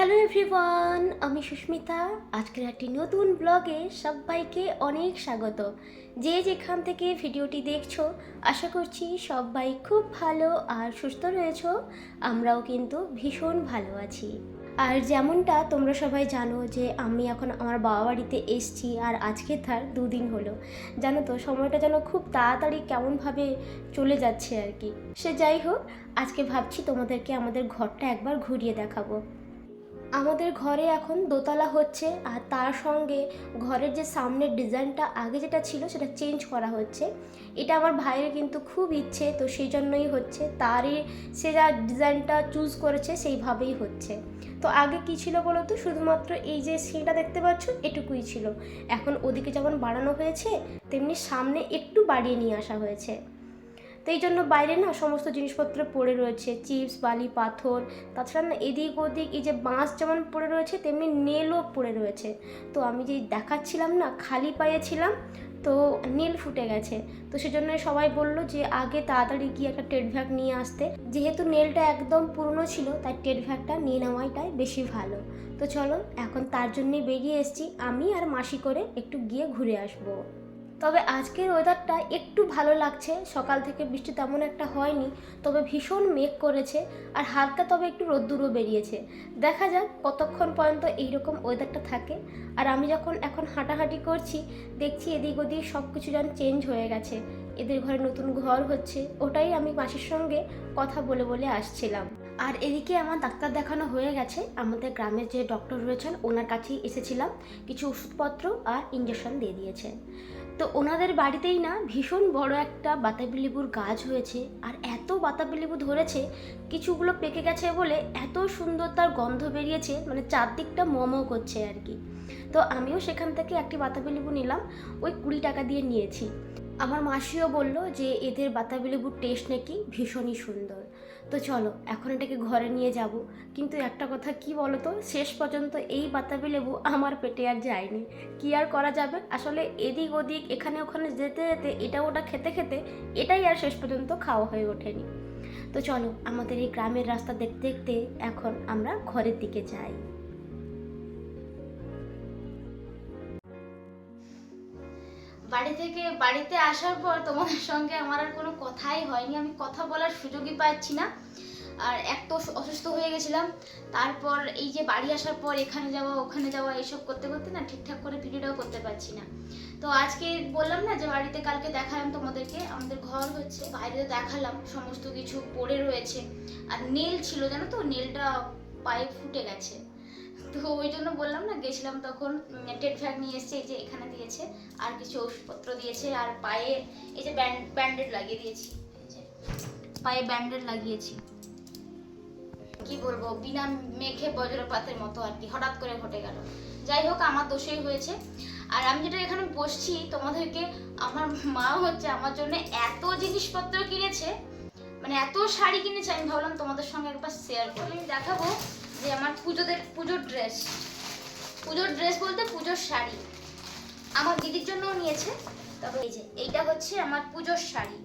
Hello everyone, আমি সুস্মিতা। আজকের একটি নতুন ব্লগে সবাইকে অনেক স্বাগত। যে যেখান থেকে ভিডিওটি দেখছ, আশা করছি সবাই খুব ভালো আর সুস্থ রয়েছো। আমরাও কিন্তু ভীষণ ভালো আছি। আর যেমনটা তোমরা সবাই জানো যে আমি এখন আমার বাবা বাড়িতে এসছি আর আজকে তার দুদিন হলো। জানো তো, সময়টা যেন খুব তাড়াতাড়ি কেমনভাবে চলে যাচ্ছে আর কি। সে যাই হোক, আজকে ভাবছি তোমাদেরকে আমাদের ঘরটা একবার ঘুরিয়ে দেখাবো। আমাদের ঘরে এখন দোতলা হচ্ছে আর তার সঙ্গে ঘরের যে সামনের ডিজাইনটা আগে যেটা ছিল সেটা চেঞ্জ করা হচ্ছে। এটা আমার ভাইয়ের কিন্তু খুব ইচ্ছে, তো সেই জন্যই হচ্ছে। তারই সে যা ডিজাইনটা চুজ করেছে সেইভাবেই হচ্ছে। তো আগে কি ছিল বলো তো? শুধুমাত্র এই যে সিঁড়িটা দেখতে পাচ্ছ, এটুকুই ছিল। এখন ওদিকে যেমন বাড়ানো হয়েছে, তেমনি সামনে একটু বাড়িয়ে নিয়ে আসা হয়েছে। তো এই জন্য বাইরে না সমস্ত জিনিসপত্র পড়ে রয়েছে, চিপস, বালি, পাথর, তাছাড়া না এদিক ওদিক এই যে বাঁশ যেমন পড়ে রয়েছে, তেমনি নেলও পড়ে রয়েছে। তো আমি যেই দেখাচ্ছিলাম না, খালি পায়ে ছিলাম, তো নীল ফুটে গেছে। তো সেজন্য সবাই বলল যে আগে তাড়াতাড়ি গিয়ে একটা টেড ভ্যাগ নিয়ে আসতে। যেহেতু নেলটা একদম পুরনো ছিল, তাই টেড ভ্যাগটা নিয়ে নেওয়াটাই বেশি ভালো। তো চলো, এখন তার জন্যই বেরিয়ে এসেছি। আমি আর মাসি করে একটু গিয়ে ঘুরে আসব। তবে আজকের ওয়েদারটা একটু ভালো লাগছে। সকাল থেকে বৃষ্টি তেমন একটা হয়নি, তবে ভীষণ মেঘ করেছে আর হালকা তবে একটু রোদ্দুরও বেরিয়েছে। দেখা যাক কতক্ষণ পর্যন্ত এইরকম ওয়েদারটা থাকে। আর আমি যখন এখন হাঁটাহাঁটি করছি, দেখছি এদিক ওদিক সব কিছু যেন চেঞ্জ হয়ে গেছে। এদের ঘরে নতুন ঘর হচ্ছে, ওটাই আমি মাসির সঙ্গে কথা বলে বলে আসছিলাম। আর এদিকে আমার ডাক্তার দেখানো হয়ে গেছে, আমাদের গ্রামের যে ডক্টর রয়েছেন, ওনার কাছেই এসেছিলাম। কিছু ওষুধপত্র আর ইঞ্জেকশন দিয়ে দিয়েছে। তো ওনাদের বাড়িতেই না ভীষণ বড় একটা বাতাবি লেবুর গাছ হয়েছে, আর এত বাতাবি লেবু ধরেছে, কিছুগুলো পেকে গেছে বলে এত সুন্দর তার গন্ধ বেরিয়েছে মানে চারদিকটা মমো করছে আর কি। তো আমিও সেখান থেকে একটি বাতাবি লেবু নিলাম, ওই কুড়ি টাকা দিয়ে নিয়েছি। আমার মাসিও বলল যে এদের বাতাবি লেবুর টেস্ট নাকি ভীষণই সুন্দর। তো চলো, এখন এটাকে ঘরে নিয়ে যাব। কিন্তু একটা কথা কি বলো তো শেষ পর্যন্ত এই বাতাবি লেবু আমার পেটে আর যায়নি। কি আর করা যাবে? আসলে এদিক ওদিক, এখানে ওখানে যেতে যেতে এটা ওটা খেতে খেতে এটাই আর শেষ পর্যন্ত খাওয়া হয়ে ওঠেনি। তো চলো, আমাদের এই গ্রামের রাস্তা দেখতে দেখতে এখন আমরা ঘরের দিকে যাই। বাড়ি থেকে বাড়িতে আসার পর তোমাদের সঙ্গে আমার আর কোনো কথাই হয়নি। আমি কথা বলার সুযোগই পাচ্ছি না। আর এক তো অসুস্থ হয়ে গেছিলাম। তারপর এই যে বাড়ি আসার পর এখানে যাওয়া, ওখানে যাওয়া এইসব করতে করতে না ঠিকঠাক করে ভিডিওটাও করতে পারছি না। তো আজকে বললাম না যে বাড়িতে কালকে দেখালাম তোমাদেরকে। আমাদের ঘর হচ্ছে বাইরে দেখালাম, সমস্ত কিছু পড়ে রয়েছে। আর নীল ছিল জানো তো? নীলটা পায়ে ফুটে গেছে। তো ওই জন্য বললাম না, গেছিলাম তখন টেট ফ্যাগ নিয়ে এসছে, এই যে এখানে দিয়েছে, আর কিছু ওষুধপত্র দিয়েছে, আর পায়ে, এই যে ব্যান্ডেড লাগিয়ে দিয়েছি পায়ে ব্যান্ডেড লাগিয়েছি। কি বলব, বিনা মেঘে বজ্রপাতের মতো আর কি, হঠাৎ করে ঘটে গেল। যাই হোক, আমার দোষেই হয়েছে। আর আমি যেটা এখানে বসছি, তোমাদেরকে, আমার মা হচ্ছে আমার জন্য এত জিনিসপত্র কিনেছে মানে এত শাড়ি কিনেছে, আমি ভাবলাম তোমাদের সঙ্গে একবার শেয়ার করি। আমি দেখাবো যে আমার পুজোদের, পুজোর ড্রেস পুজোর ড্রেস বলতে পুজোর শাড়ি। আমার দিদির জন্যও নিয়েছে, তবে এই যে, এইটা হচ্ছে আমার পুজোর শাড়ি।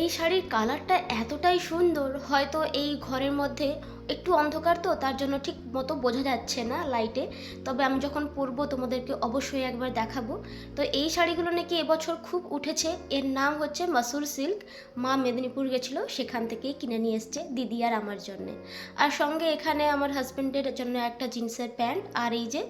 এই শাড়ির কালারটা এতটাই সুন্দর, হয়তো এই ঘরের মধ্যে একটু অন্ধকার তো, তার জন্য ঠিক মতো বোঝা যাচ্ছে না লাইটে তবে আমি যখন পরবো, তোমাদেরকে অবশ্যই একবার দেখাবো। তো এই শাড়িগুলো নাকি এবছর খুব উঠেছে। এর নাম হচ্ছে মাসুর সিল্ক। মা মেদিনীপুর গেছিল, সেখান থেকেই কিনে নিয়ে এসছে দিদি আর আমার জন্যে। আর সঙ্গে এখানে আমার হাজব্যান্ডের জন্য একটা জিন্সের প্যান্ট আর এই যে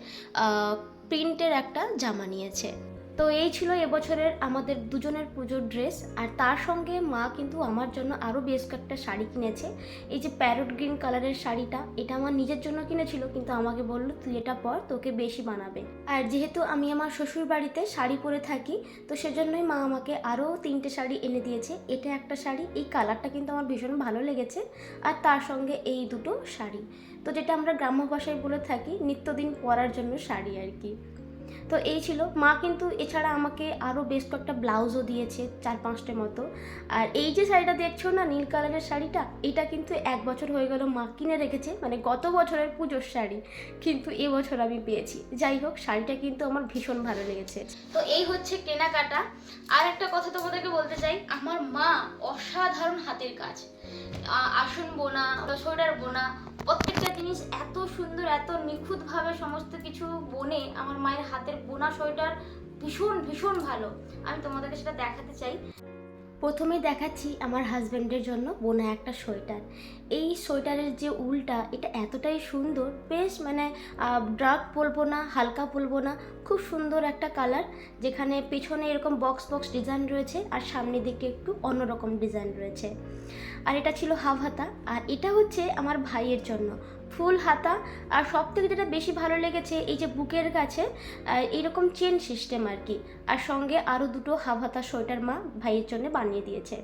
প্রিন্টের একটা জামা নিয়েছে। তো এই ছিল এবছরের আমাদের দুজনের পুজোর ড্রেস, আর তার সঙ্গে মা কিন্তু আমার জন্য আরও বেশ কয়েকটা শাড়ি কিনেছে। এই যে প্যারট গ্রিন কালারের শাড়িটা, এটা আমার নিজের জন্য কিনেছিল, কিন্তু আমাকে বলল, তুই এটা পর, তোকে বেশি বানাবে। আর যেহেতু আমি আমার শ্বশুর বাড়িতে শাড়ি পরে থাকি, তো সেজন্যই মা আমাকে আরও তিনটে শাড়ি এনে দিয়েছে। এটা একটা শাড়ি, এই কালারটা কিন্তু আমার ভীষণ ভালো লেগেছে, আর তার সঙ্গে এই দুটো শাড়ি। তো যেটা আমরা গ্রাম্য ভাষায় বলে থাকি, নিত্যদিন পরার জন্য শাড়ি আর কি। তো এই ছিল। মা কিন্তু এছাড়া আমাকে আরও বেশ কয়েকটা ব্লাউজও দিয়েছে, চার পাঁচটা মতো। আর এই যে শাড়িটা দেখছ না, নীল কালারের শাড়িটা, এটা কিন্তু এক বছর হয়ে গেল মা কিনে রেখেছে মানে গত বছরের পুজোর শাড়ি, কিন্তু এবছর আমি পেয়েছি। যাই হোক, শাড়িটা কিন্তু আমার ভীষণ ভালো লেগেছে। তো এই হচ্ছে কেনাকাটা। আর একটা কথা তোমাদেরকে বলতে চাই, আমার মা অসাধারণ হাতের কাজ। আসন বোনা, সোয়েটার বোনা প্রত্যেকটা জিনিস এত সুন্দর, এত নিখুঁতভাবে সমস্ত কিছু বনে আমার মায়ের হাতের বোনা সোয়েটার ভীষণ ভীষণ ভালো। আমি তোমাদেরকে সেটা দেখাতে চাই। প্রথমে দেখাচ্ছি আমার হাজব্যান্ডের জন্য বোনা একটা সোয়েটার। এই সোয়েটারের যে উলটা, এটা এতটাই সুন্দর, বেশ মানে ডার্ক বলব না, হালকা বলব না, খুব সুন্দর একটা কালার যেখানে পেছনে এরকম বক্স বক্স ডিজাইন রয়েছে আর সামনের দিকে একটু অন্যরকম ডিজাইন রয়েছে। আর এটা ছিল হাফ হাতা, আর এটা হচ্ছে আমার ভাইয়ের জন্য। ফুল হাতা। আর সব থেকে যেটা বেশি ভালো লেগেছে এই যে বুকের কাছে এইরকম চেন সিস্টেম আর কি। আর সঙ্গে আরও দুটো হাফ হাতা সোয়েটার মা ভাইয়ের জন্য বানিয়ে দিয়েছে।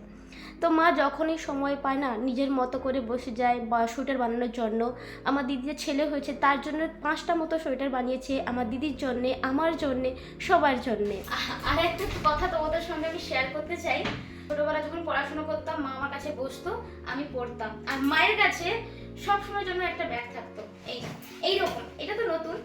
তো মা যখনই সময় পায় না, নিজের মতো করে বসে যায় বা সোয়েটার বানানোর জন্য, আমার দিদির ছেলে হয়েছে তার জন্য পাঁচটা মতো সোয়েটার বানিয়েছে আমার দিদির জন্যে, আমার জন্যে, সবার জন্যে। আর একটা কথা তোমাদের সঙ্গে আমি শেয়ার করতে চাই। ছোটবেলা যখন পড়াশোনা করতাম, মা আমার কাছে বসতো, আমি পড়তাম। আর মায়ের কাছে সব সময় জন্য একটা ব্যাগ থাকতো। এই, এইরকম, এটা তো নতুন।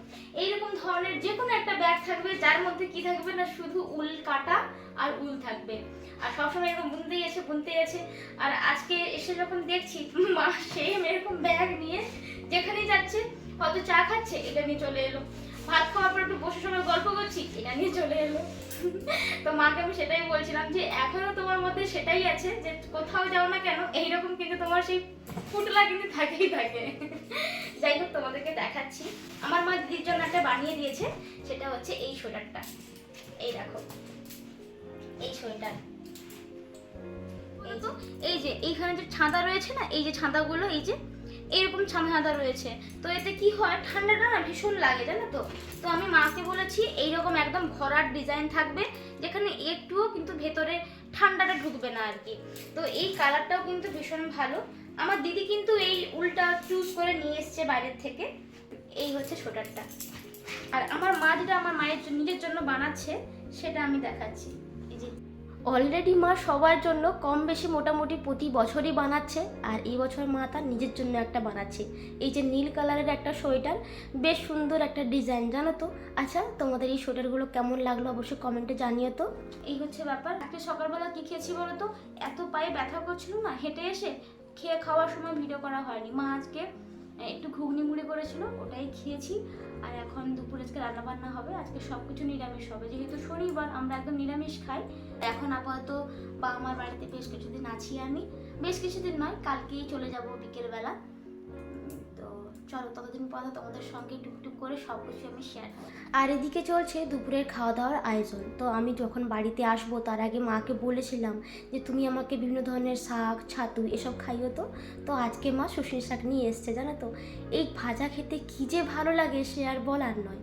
এইরকম ধরনের যে কোনো একটা ব্যাগ থাকবে, যার মধ্যে কি থাকবে না, শুধু উল, কাটা আর উল থাকবে। আর সবসময় এরকম বুনতেই গেছে বুনতেই গেছে আর আজকে এসে যখন দেখছি, মা সেম এরকম ব্যাগ নিয়ে যেখানেই যাচ্ছে, হয়তো চা খাচ্ছে, এটা নিয়ে চলে এলো। ভাত খাওয়ার পর একটু বসে সময় গল্প করছি, এটা নিয়ে চলে এলো। তো মাকে আমি সেটাই বলছিলাম যে এখনও তোমার মধ্যে সেটাই আছে যে কোথাও যাও না কেন, এইরকম কিন্তু তোমার সেই ফুটলা কিন্তু থাকেই থাকে। যাই হোক, তোমাদেরকে দেখাচ্ছি। আমার মা দিদির জন্য একটা বানিয়ে দিয়েছে, সেটা হচ্ছে এই সোয়েটারটা এই দেখো। এই সোয়েটার এই যে এইখানে যে ছাঁদা রয়েছে না, এই যে ছাঁদাগুলো, এই যে, এরকম ছাঁদা রয়েছে। তো এতে কি হয়? ঠান্ডাটা না ভীষণ লাগে, জানো তো? তো আমি মাকে বলেছি একদম ভরার ডিজাইন থাকবে, যেখানে একটুও কিন্তু ভেতরে ঠান্ডাটা ঢুকবে না আর কি। তো এই কালারটাও কিন্তু ভীষণ ভালো। আমার দিদি কিন্তু এই উলটা চুজ করে নিয়ে এসছে বাইরের থেকে। এই হচ্ছে সোটারটা। আর আমার মা যেটা আমার মায়ের নিজের জন্য বানাচ্ছে, সেটা আমি দেখাচ্ছি। অলরেডি মা সবার জন্য কম বেশি মোটামুটি প্রতি বছরই বানাচ্ছে, আর এই বছর মা তার নিজের জন্য একটা বানাচ্ছে। এই যে নীল কালারের একটা সোয়েটার, বেশ সুন্দর একটা ডিজাইন, জানো তো? আচ্ছা তোমাদের এই সোয়েটারগুলো কেমন লাগল অবশ্যই কমেন্টে জানিও তো। এই হচ্ছে ব্যাপার, আজকে সকালবেলা কী খেয়েছি বলো তো? এত পায়ে ব্যথা করছিল না, হেঁটে এসে খেয়ে খাওয়ার সময় ভিডিও করা হয়নি। মা আজকে একটু ঘুগনি মুড়ে করেছিল, ওটাই খেয়েছি। আর এখন দুপুর আজকে রান্না বান্না হবে, আজকে সব কিছু নিরামিষ হবে। যেহেতু শনিবার, আমরা একদম নিরামিষ খাই। এখন আপাতত বা আমার বাড়িতে বেশ কিছুদিন আছি আমি। বেশ কিছুদিন নয়, কালকেই চলে যাব বিকেলবেলা। চলো ততদিন পর তোমাদের সঙ্গে টুকটুক করে সব কিছু আমি শেয়ার আর এদিকে চলছে দুপুরের খাওয়া দাওয়ার আয়োজন। তো আমি যখন বাড়িতে আসব, তার আগে মাকে বলেছিলাম যে, তুমি আমাকে বিভিন্ন ধরনের শাক, ছাতু এসব খাইও তো? তো আজকে মা শুশনি শাক নিয়ে এসছে, জানো তো? এই ভাজা খেতে কী যে ভালো লাগে সে আর বলার নয়।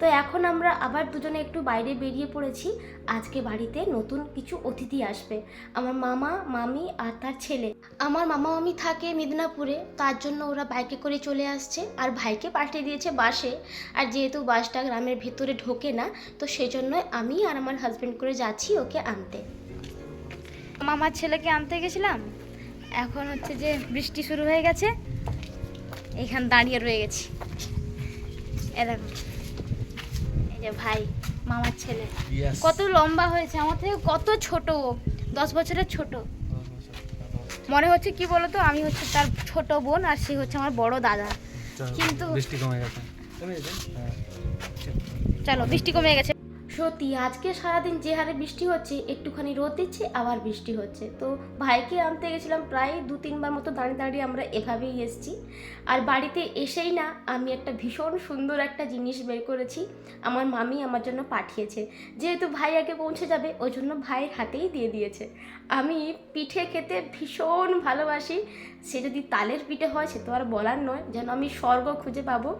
তো এখন আমরা আবার দুজনে একটু বাইরে বেরিয়ে পড়েছি। আজকে বাড়িতে নতুন কিছু অতিথি আসবে। আমার মামা, মামি আর তার ছেলে। আমার মামা, মামি থাকে মেদিনীপুরে, তার জন্য ওরা বাইকে করে চলে আসছে আর ভাইকে পাঠিয়ে দিয়েছে বাসে। আর যেহেতু বাসটা গ্রামের ভেতরে ঢোকে না, তো সেজন্য আমি আর আমার হাজব্যান্ড করে যাচ্ছি ওকে আনতে। মামার ছেলেকে আনতে গেছিলাম। এখন হচ্ছে যে বৃষ্টি শুরু হয়ে গেছে। এখানে দাঁড়িয়ে রয়ে গেছি। এ দেখো। এই যে ভাই মামার ছেলে। কত লম্বা হয়েছে আমার থেকে কত ছোট ও। দশ বছরের ছোট। মনে হচ্ছে কি বলতো আমি হচ্ছে তার ছোট বোন আর সে হচ্ছে আমার বড় দাদা। কিন্তু বৃষ্টি কমে গেছে। কমে গেছে? হ্যাঁ। চলো বৃষ্টি কমে গেছে। সত্যি আজকে সারাদিন যে হারে বৃষ্টি হচ্ছে, একটুখানি রোদ দিচ্ছে, আবার বৃষ্টি হচ্ছে। তো ভাইকে আনতে গেছিলাম প্রায় দু তিনবার মতো দাঁড়িয়ে দাঁড়িয়ে আমরা এভাবেই এসেছি। আর বাড়িতে এসেই না আমি একটা ভীষণ সুন্দর একটা জিনিস বের করেছি, আমার মামি আমার জন্য পাঠিয়েছে। যেহেতু ভাই আগে পৌঁছে যাবে, ওই জন্য ভাইয়ের হাতেই দিয়ে দিয়েছে। আমি পিঠে খেতে ভীষণ ভালোবাসি সে যদি তালের পিঠে হয়, সে তো আর বলার নয়। যেন আমি স্বর্গ খুঁজে পাবো।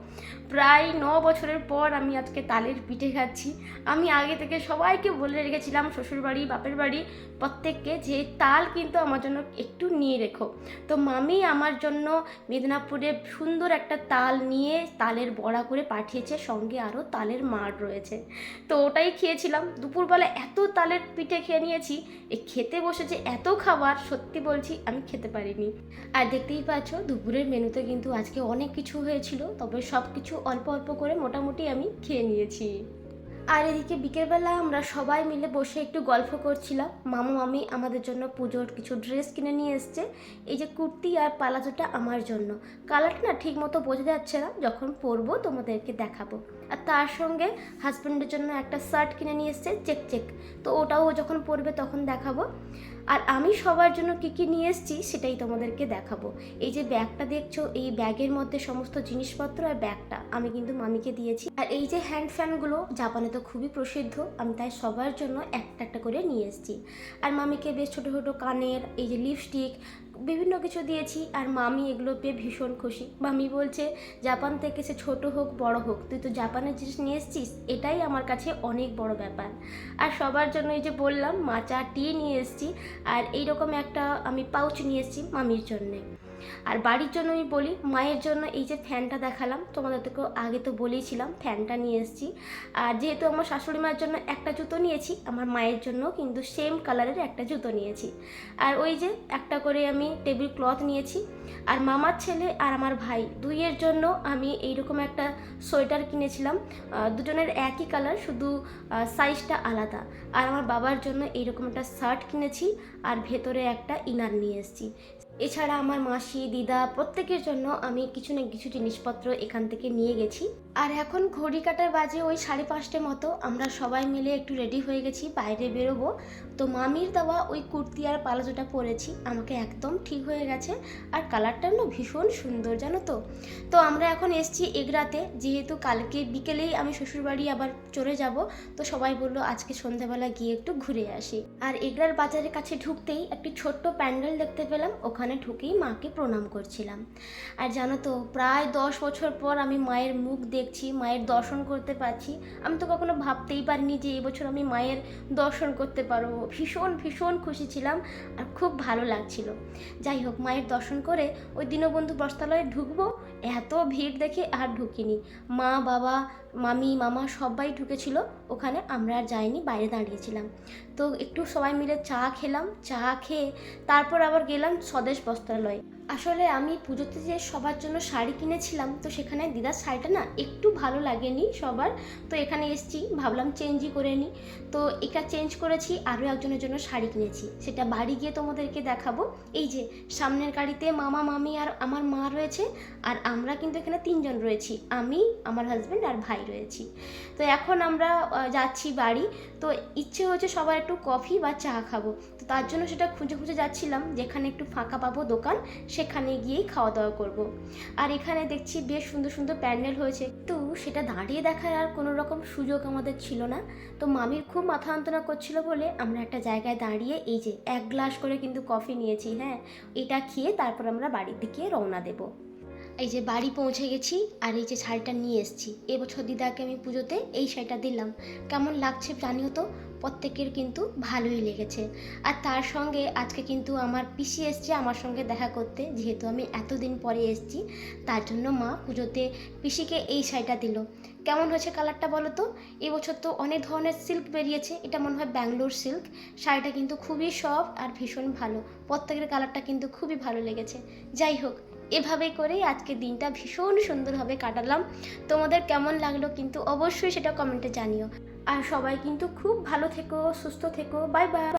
প্রায় ন বছরের পর আমি আজকে তালের পিঠে খাচ্ছি। আমি আগে থেকে সবাইকে বলে রেখেছিলাম শ্বশুরবাড়ি বাপের বাড়ি, প্রত্যেককে যে তাল কিন্তু আমার জন্য একটু নিয়ে রেখো। তো মামি আমার জন্য মেদিনীপুরে সুন্দর একটা তাল নিয়ে তালের বড়া করে পাঠিয়েছে। সঙ্গে আরও তালের মাড় রয়েছে। তো ওটাই খেয়েছিলাম। দুপুরবেলা এত তালের পিঠে খেয়ে নিয়েছি। এ খেতে বসেছে এত খাবার, সত্যি বলছি, আমি খেতে পারিনি। আর দেখতেই পাচ্ছ, দুপুরের মেনুতে কিন্তু আজকে অনেক কিছু হয়েছিল, তবে সব কিছু অল্প অল্প করে মোটামুটি আমি খেয়ে নিয়েছি। আর এদিকে বিকেলবেলা আমরা সবাই মিলে বসে একটু গল্প করছিলাম। মামু মামি আমাদের জন্য পুজোর কিছু ড্রেস কিনে নিয়ে এসছে। এই যে কুর্তি আর পালাজোটা আমার জন্য। কালারটা না ঠিক মতো বোঝা যাচ্ছে না, যখন পরবো তোমাদেরকে দেখাবো। আর তার সঙ্গে হাজব্যান্ডের জন্য একটা শার্ট কিনে নিয়ে এসছে, চেক চেক। তো ওটাও যখন পরবে তখন দেখাবো। আর আমি সবার জন্য কী কী নিয়ে এসেছি সেটাই তোমাদেরকে দেখাবো। এই যে ব্যাগটা দেখছ, এই ব্যাগের মধ্যে সমস্ত জিনিসপত্র আর ব্যাগটা আমি কিন্তু মামিকে দিয়েছি। আর এই যে হ্যান্ড ফ্যানগুলো জাপানে তো খুবই প্রসিদ্ধ, আমি তাই সবার জন্য একটা একটা করে নিয়ে এসেছি। আর মামিকে বেশ ছোটো ছোটো কানের, এই যে লিপস্টিক বিভিন্ন কিছু দিয়েছি আর মামি এগুলো পেয়ে ভীষণ খুশি। মামি বলছে, জাপান থেকে সে ছোট হোক, বড় হোক, তুই তো জাপানের জিনিস নিয়ে এসেছিস, এটাই আমার কাছে অনেক বড় ব্যাপার। আর সবার জন্য এই যে বললাম, মাচা টি নিয়ে এসেছি আর এইরকম একটা আমি পাউচ নিয়ে এসেছি মামির জন্যে। আর বাড়ির জন্য আমি বলি, মায়ের জন্য এই যে ফ্যানটা দেখালাম তোমাদের তো আগে তো বলেইছিলাম, ফ্যানটা নিয়ে এসেছি। আর যেহেতু আমার শাশুড়ি মায়ের জন্য একটা জুতো নিয়েছি, আমার মায়ের জন্য কিন্তু সেম কালারের একটা জুতো নিয়েছি। আর ওই যে একটা করে আমি টেবিল ক্লথ নিয়েছি। আর মামার ছেলে আর আমার ভাই দুইয়ের জন্য আমি এইরকম একটা সোয়েটার কিনেছিলাম। দুজনের একই কালার, শুধু সাইজটা আলাদা। আর আমার বাবার জন্য এইরকম একটা শার্ট কিনেছি আর ভেতরে একটা ইনার নিয়ে এসেছি। এছাড়া আমার মাসি, দিদা প্রত্যেকের জন্য আমি কিছু না কিছু জিনিসপত্র এখান থেকে নিয়ে গেছি। আর এখন ঘড়ি কাটার বাজে ওই সাড়ে পাঁচটার মতো। আমরা সবাই মিলে একটু রেডি হয়ে গেছি, বাইরে বেরোবো। তো মামির দেওয়া ওই কুর্তি আর পালাজোটা পরেছি, আমাকে একদম ঠিক হয়ে গেছে। আর কালারটা না ভীষণ সুন্দর, জানো তো। তো আমরা এখন এসছি এগরাতে, যেহেতু কালকে বিকেলেই আমি শ্বশুরবাড়ি আবার চলে যাব, তো সবাই বলল আজকে সন্ধ্যাবেলা গিয়ে একটু ঘুরে আসি। আর এগরার বাজারের কাছে ঢুকতেই একটি ছোট্ট প্যান্ডেল দেখতে পেলাম, ওখানে ঢুকেই মাকে প্রণাম করছিলাম। আর জানো তো, প্রায় দশ বছর পর আমি মায়ের মুখ দেখছি, মায়ের দর্শন করতে পারছি। আমি তো কখনো ভাবতেই পারিনি যে এবছর আমি মায়ের দর্শন করতে পারব। ভীষণ ভীষণ খুশি ছিলাম আর খুব ভালো লাগছিল। যাই হোক, মায়ের দর্শন করে ওই দীনবন্ধু বস্ত্রালয়ে ঢুকবো। এত ভিড় দেখে আর ঢুকিনি। মা, বাবা, মামি, মামা সবাই ঢুকেছিল। ওখানে আমরা আর যাইনি, বাইরে দাঁড়িয়েছিলাম। তো একটু সবাই মিলে চা খেলাম। চা খেয়ে তারপর আবার গেলাম স্বদেশ বস্ত্রালয়। আসলে আমি পুজোতে যে সবার জন্য শাড়ি কিনেছিলাম, তো সেখানে দিদার শাড়িটা না একটু ভালো লাগেনি সবার। তো এখানে এসছি, ভাবলাম চেঞ্জই করে নিই তো এটা চেঞ্জ করেছি, আরও একজনের জন্য শাড়ি কিনেছি। সেটা বাড়ি গিয়ে তোমাদেরকে দেখাবো। এই যে সামনের গাড়িতে মামা, মামি আর আমার মা রয়েছে, আর আমরা কিন্তু এখানে তিনজন রয়েছি। আমি, আমার হাজব্যান্ড আর ভাই রয়েছি। তো এখন আমরা যাচ্ছি বাড়ি। তো ইচ্ছে হচ্ছে সবার একটু কফি বা চা খাব। তো তার জন্য সেটা খুঁজে খুঁজে যাচ্ছিলাম, যেখানে একটু ফাঁকা পাবো দোকান সেখানে গিয়েই খাওয়া দাওয়া করব। আর এখানে দেখছি বেশ সুন্দর সুন্দর প্যান্ডেল হয়েছে। তো সেটা দাঁড়িয়ে দেখার আর কোনো রকম সুযোগ আমাদের ছিল না। তো মামির খুব মাথা যন্ত্রণা করছিল বলে আমরা একটা জায়গায় দাঁড়িয়ে এই যে এক গ্লাস করে কিন্তু কফি নিয়েছি হ্যাঁ এটা খেয়ে তারপর আমরা বাড়ির দিকে রওনা দেবো। এই যে বাড়ি পৌঁছে গেছি আর এই যে শাড়িটা নিয়ে এসেছি। এবছর দিদাকে আমি পুজোতে এই শাড়িটা দিলাম। কেমন লাগছে জানিও তো? প্রত্যেকের কিন্তু ভালোই লেগেছে। আর তার সঙ্গে আজকে কিন্তু আমার পিসি এসছে আমার সঙ্গে দেখা করতে, যেহেতু আমি এতদিন পরে এসেছি, তার জন্য মা পুজোতে পিসিকে এই শাড়িটা দিল। কেমন হয়েছে কালারটা বলো তো? এবছর তো অনেক ধরনের সিল্ক বেরিয়েছে, এটা মনে হয় ব্যাঙ্গালোর সিল্ক শাড়িটা কিন্তু খুবই সফট আর ভীষণ ভালো। প্রত্যেকের কালারটা কিন্তু খুবই ভালো লেগেছে। যাই হোক এভাবে করেই আজকে দিনটা ভীষণ সুন্দরভাবে কাটালাম। তোমাদের কেমন লাগল কিন্তু অবশ্যই সেটা কমেন্টে জানিও। আর সবাই কিন্তু খুব ভালো থেকো সুস্থ থেকো বাই বাই